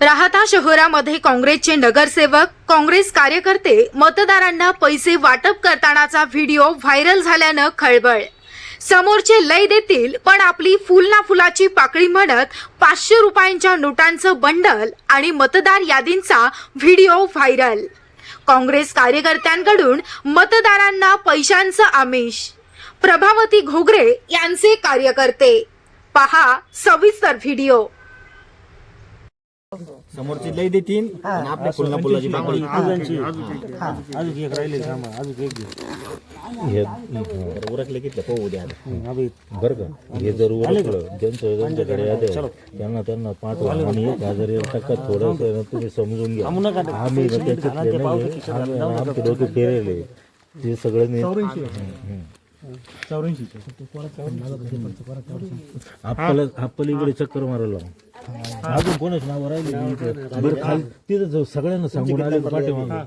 राहता शहरामध्ये काँग्रेसचे नगरसेवक काँग्रेस कार्यकर्ते मतदारांना पैसे वाटप करतानाचा व्हिडिओ व्हायरल झाल्यानं खळबळ. समोरचे लय देतील पण आपली फुल ना फुलाची पाकळी म्हणत पाचशे रुपयांच्या नोटांचं बंडल आणि मतदार यादींचा व्हिडिओ व्हायरल. काँग्रेस कार्यकर्त्यांकडून मतदारांना पैशांचं आमिष. प्रभावती घोगरे यांचे कार्यकर्ते. पहा सविस्तर व्हिडिओ. समोरची लय देतीन आणि आपल्या फुलना फुलाची पाकळी अजून एक राहिले थांबा अजून एक घे. उरकले की पाहू द्या. बरं का? हे जर उरकलं ज्यांचं ज्यांच्याकडे आले त्यांना त्यांना पाठवा. आणि एक हजार एक टक्का थोडंसं तुम्ही समजून घ्या. आम्ही ना त्याच्यातले नाही, आमचे डोके फिरेले ते सगळं नाही आपल्याला आपल्या इकडे चक्कर मारायला लावू. अजून कोणाच नाव राहिले? बरं खाली तिथं जाऊ. सगळ्यांना सांगून आले पाठीमागं.